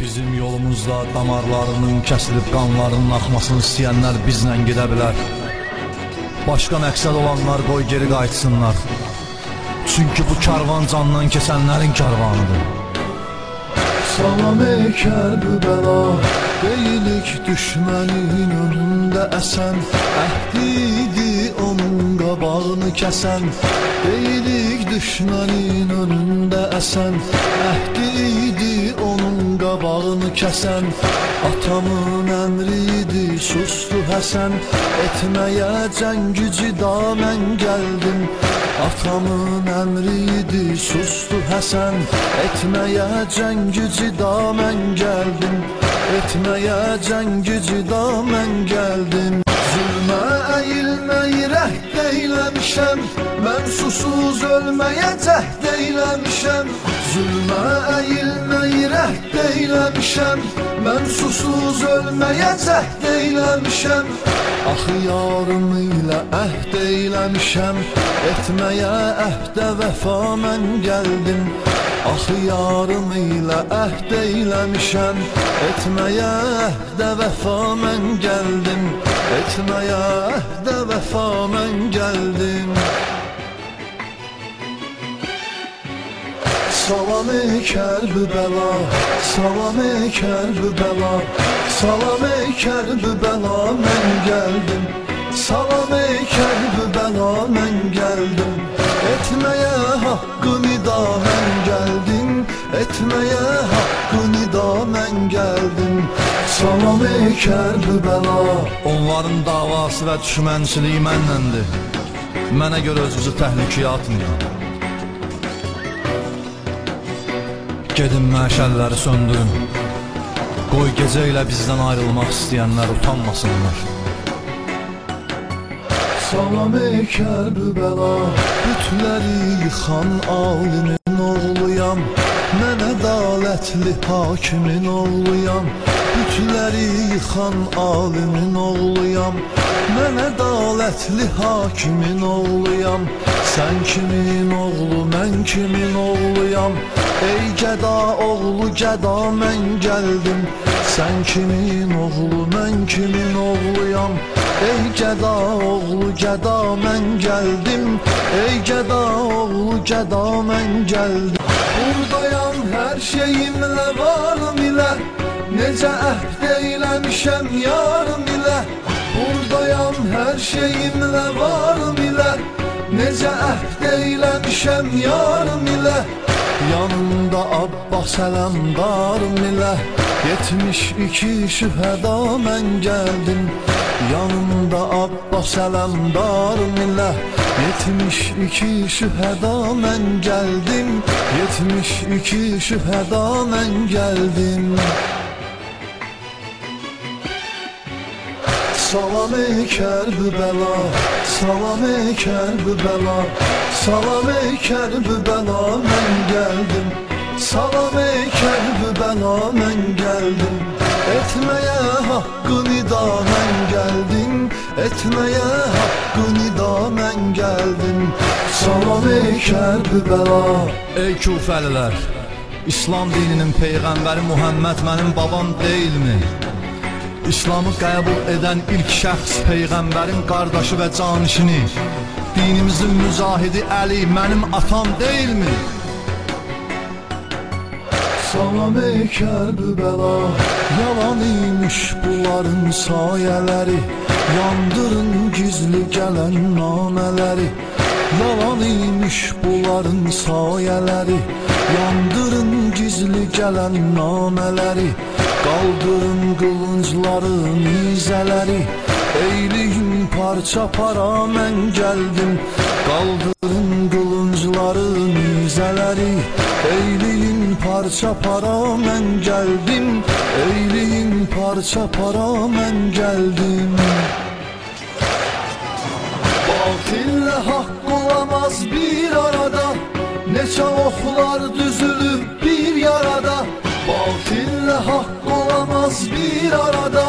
Bizim yolumuzda damarlarının kəsilib qanlarının axmasını istəyənlər bizlə gedə bilər. Başqa məqsəd olanlar qoy geri qayıtsınlar. Çünki bu karvan candan keçənlərin karvanıdır. Salam ey Kərbəla Deyilik düşmənin önündə əsən Əhdiydi onun qabağını kəsən Deyilik düşmənin önündə əsən Əhdiydi onun qabağını kəsən Atamın əmriydi sustu Həsən Etməyə cəngücü da mən gəldim Atamın əmriydi sustu Həsən Etməyə cəngücü da mən gəldim Etməyə cəngücü da mən gəldim Zülmə əyilməyi rəhd eyləmişəm Mən susuz ölməyə cəhd eyləmişəm Zülmə əyilməyi rəhd eyləmişəm Mən susuz ölməyə cəhd eyləmişəm Axı yarım ilə əhd eyləmişəm Etməyə əhdə vəfa mən gəldim Axı yarım ilə əhd eyləmişəm Etməyə əhdə vəfa mən gəldim Etməyə əhdə vəfa mən gəldim Salam ey Kərbəla, salam ey Kərbəla, salam ey Kərbəla mən gəldim. Salam ey Kərbəla mən gəldim. Etməyə haqqı nida mən gəldim. Etməyə haqqı nida mən gəldim. Salam ey Kərbəla. Onların davası və düşmənçiliyi mənləndir. Mənə görə özünüzü təhlükəyə atmayın. Gedin məşəlləri söndürün. Qoy gecə ilə bizdən ayrılmaq istəyənlər utanmasınlar. Salam ey Kərbəla Bütləri yıxan alimin oğluyam Mən ədalətli hakimin oğluyam Bütləri yıxan alimin oğluyam Mən ədalətli hakimin oğluyam Sən kimin oğlu, mən kimin oğluyam? Ey gəda oğlu, gəda mən gəldim Sən kimin oğlu, mən kimin oğluyam? Ey gəda oğlu, gəda mən gəldim Ey gəda oğlu, gəda mən gəldim Buradayam hər şeyimlə varım ilə Necə əhd eyləmişəm yarım ilə Buradayam hər şeyimlə varım ilə Necə əhd eyləmişəm yarım ilə? Yanımda Abbas ələmdarım ilə 72 şühəda mən gəldim. Yanımda Abbas ələmdarım ilə 72 şühəda mən gəldim. 72 şühəda mən gəldim Salam ey Kərbəla, salam ey Kərbəla, salam ey Kərbəla mən gəldim. Salam ey Kərbəla mən gəldim. Etməyə haqqı nida mən gəldim. Etməyə haqqı nida mən gəldim. Salam ey Kərbəla. Ey küfəlilər, İslam dininin peyğəmbəri Muhammed mənim babam deyilmi? İslamı qəbul edən ilk şəxs peyğəmbərin qardaşı və canişini, dinimizin müzahidi Əli mənim atam deyilmi? Salam ey Kərbəla Yalan imiş bunların sayələri. Yandırın gizli gələn namələri. Yalan imiş bunların sayələri. Yandırın gizli gələn namələri Qaldırın qılıncları, nizələri Eyliyin parça para mən gəldim Qaldırın qılıncları, nizələri Eyliyin parça para mən gəldim Eyliyin parça para mən gəldim Batillə haqq olamaz bir arada Neçə oxlar düzülüb bir yarada. Batillə haqq olamaz bir arada.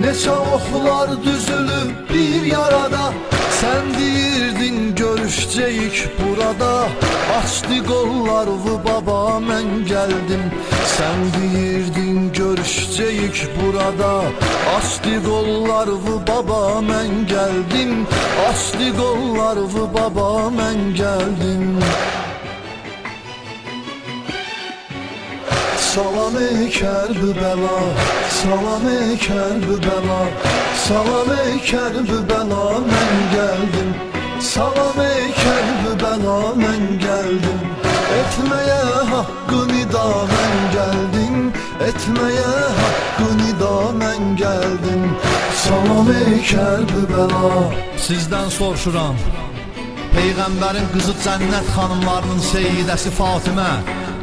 Neçə oxlar düzülüb bir yarada. Sən deyirdin görüşəcəyik burada. Açdı qollar bu baba mən gəldim Sən deyirdin görüşəcəyik burada. Açdı qollarını baba mən gəldim Açdı qollarını baba mən gəldim Salam-ı kərbü bəla Salam-ı kərbü bəla Salam-ı kərbü bəla mən gəldim. Salam-ı kərbü bəla mən gəldim. Etməyə haqqı nida mən gəldim. Etməyə haqqı nida mən gəldim. Salam-ı kərbü bəla Sizdən soruşuram. Peyğəmbərin qızı Cənnət xanımlarının seyyidəsi Fatimə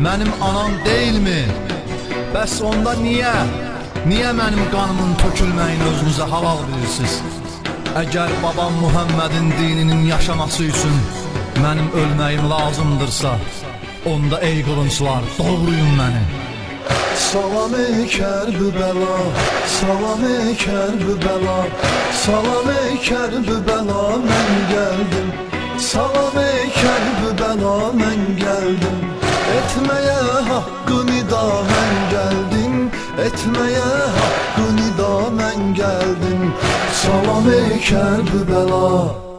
Mənim anam deyilmi? Bəs onda niyə? Niyə mənim qanımın tökülməyini özünüzə halal bilirsiniz? Əgər babam Muhammedin dininin yaşaması üçün mənim ölməyim lazımdırsa Onda ey qılınçlar doğruyun məni Salam ey Kərbəla, salam ey Kərbəla, salam ey Kərbəla mən gəldim. Salam ey Kərbəla mən gəldim. Nida mən gəldim. Etməyə haqqı nida mən gəldim. Salam ey Kərbəla.